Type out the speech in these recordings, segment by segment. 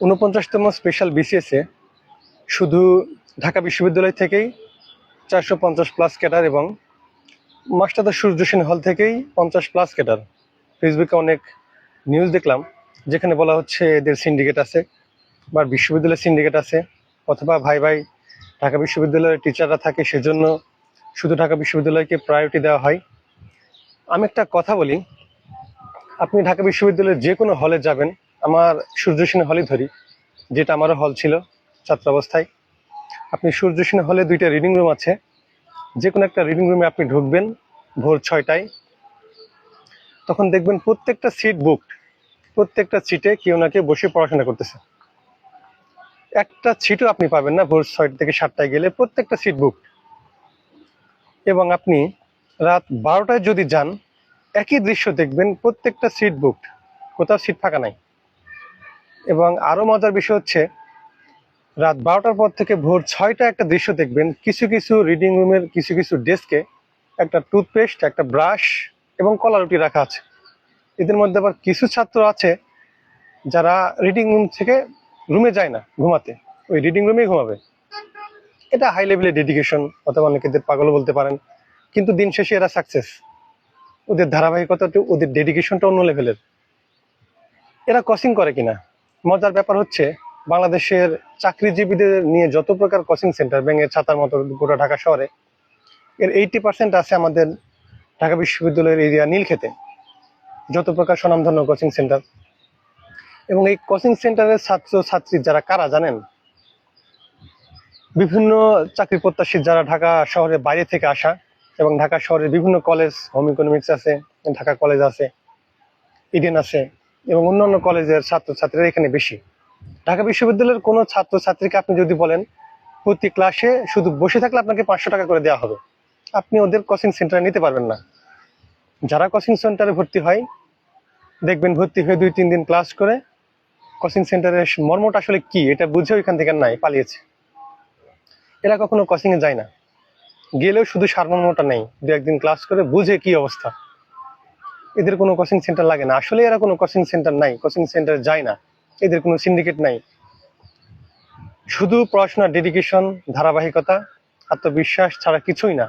ঊনপঞ্চাশতম special বিসিএসে শুধু ঢাকা বিশ্ববিদ্যালয় থেকেই চারশো পঞ্চাশ প্লাস ক্যাডার এবং মাস্টারদা সূর্য সেন হল থেকেই পঞ্চাশ প্লাস ক্যাডার ফেসবুকে অনেক নিউজ দেখলাম, যেখানে বলা হচ্ছে এদের সিন্ডিকেট আছে বা বিশ্ববিদ্যালয়ের সিন্ডিকেট আছে অথবা ভাই ভাই ঢাকা বিশ্ববিদ্যালয়ের টিচাররা থাকে সেজন্য শুধু ঢাকা বিশ্ববিদ্যালয়কে প্রায়োরিটি দেওয়া হয়। আমি একটা কথা বলি, আপনি ঢাকা বিশ্ববিদ্যালয়ের যে কোনো হলে যাবেন আমার সূর্য সেন হলই ধরি, যেটা আমারও হল ছিল ছাত্রাবস্থায়। আপনি সূর্য সেন হলে দুইটা রিডিং রুম আছে। যে কোনো একটা রিডিং রুমে আপনি ঢুকবেন ভোর ছয়টায়। তখন দেখবেন প্রত্যেকটা সিট বুকড প্রত্যেকটা সিটে কেউ না কেউ বসে পড়াশোনা করতেছে। একটা সিটও আপনি পাবেন না ভোর ছয়টা থেকে সাতটায় গেলে, প্রত্যেকটা সিট বুক এবং আপনি রাত বারোটায় যদি যান, একই দৃশ্য দেখবেন, প্রত্যেকটা সিট বুকড কোথাও সিট ফাঁকা নাই। এবং আরও মজার বিষয় হচ্ছে, রাত বারোটার পর থেকে ভোর ছয়টা একটা দৃশ্য দেখবেন। কিছু কিছু রিডিং রুমের কিছু কিছু ডেস্কে একটা টুথপেস্ট একটা ব্রাশ এবং কলা রুটি রাখা আছে। এদের মধ্যে আবার কিছু ছাত্র আছে যারা রিডিং রুম থেকে রুমে যায় না, ঘুমাতে। ওই রিডিং রুমেই ঘুমাবে। এটা হাই লেভেলের ডেডিকেশন অথবা অনেকেদের পাগল বলতে পারেন। কিন্তু দিন শেষে এরা সাকসেস ওদের ধারাবাহিকতাটা ওদের ডেডিকেশনটা অন্য লেভেলের এরা। কসিং করে কিনা? মজার ব্যাপার হচ্ছে, বাংলাদেশের চাকরিজীবীদের নিয়ে যত প্রকার কোচিং সেন্টার ব্যাঙের ছাতার মতো গোটা ঢাকা শহরে, এর এইটি পার্সেন্ট আছে আমাদের ঢাকা বিশ্ববিদ্যালয়ের এরিয়া নীলক্ষেতে, যত প্রকার স্বনামধন্য কোচিং সেন্টার এবং এই কোচিং সেন্টারের ছাত্র ছাত্রী যারা কারা জানেন? বিভিন্ন চাকরি প্রত্যাশী যারা ঢাকা শহরের বাইরে থেকে আসা এবং ঢাকা শহরের বিভিন্ন কলেজ হোম ইকোনমিক্স আছে, ঢাকা কলেজ আছে ইডেন আছে এবং অন্যান্য কলেজের ছাত্রছাত্রীরা এখানে বেশি। ঢাকা বিশ্ববিদ্যালয়ের কোনো ছাত্রছাত্রীকে আপনি যদি বলেন, প্রতি ক্লাসে শুধু বসে থাকলে আপনাকে পাঁচশো টাকা করে দেওয়া হবে। আপনি ওদের কোচিং সেন্টারে নিতে পারবেন না। যারা কোচিং সেন্টারে ভর্তি হয়, দেখবেন ভর্তি হয়ে দুই তিন দিন ক্লাস করে কোচিং সেন্টারের মর্মটা আসলে কি, এটা বুঝে ওইখান থেকে নাই, পালিয়েছে। এরা কখনো কোচিংয়ে যায় না। গেলেও শুধু সারমর্মটা নেই। দু একদিন ক্লাস করে বুঝে কি অবস্থা। এদের কোনো কোচিং সেন্টার লাগে না। আসলে এরা কোনো কোচিং সেন্টার নাই কোচিং সেন্টার যায় না। এদের কোনো সিন্ডিকেট নাই। শুধু পড়াশোনার ডেডিকেশন ধারাবাহিকতা, আত্মবিশ্বাস ছাড়া কিছুই না।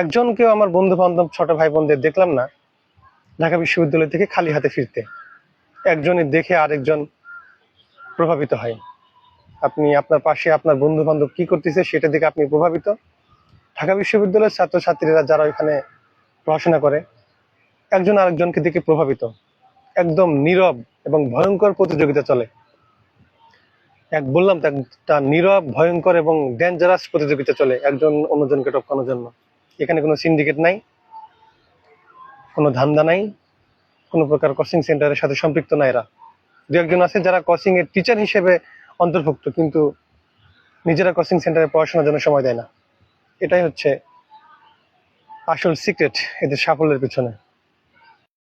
একজনকেও আমার বন্ধু বান্ধব ছোট ভাই বোনদের দেখলাম না, ঢাকা বিশ্ববিদ্যালয় থেকে খালি হাতে ফিরতে। একজনের দেখে আরেকজন প্রভাবিত হয়। আপনি আপনার পাশে আপনার বন্ধু বান্ধব কি করতেছে সেটা দেখে আপনি প্রভাবিত। ঢাকা বিশ্ববিদ্যালয়ের ছাত্রছাত্রীরা যারা ওইখানে পড়াশোনা করে একজন আরেকজনকে দেখে প্রভাবিত। একদম নীরব এবং ভয়ঙ্কর প্রতিযোগিতা চলে। এক বললাম একটা নীরব, ভয়ঙ্কর এবং ডেঞ্জারাস প্রতিযোগিতা চলে একজন অন্যজনকে টপকানোর জন্য। এখানে কোনো সিন্ডিকেট নাই, কোনো ধান্দা নাই, কোনো প্রকার কোচিং সেন্টারের সাথে সম্পৃক্ত না এরা। দু একজন আছে যারা কোচিং এর টিচার হিসেবে অন্তর্ভুক্ত, কিন্তু নিজেরা কোচিং সেন্টারে পড়াশোনার জন্য সময় দেয় না। এটাই হচ্ছে আসল সিক্রেট এদের সাফল্যের পিছনে।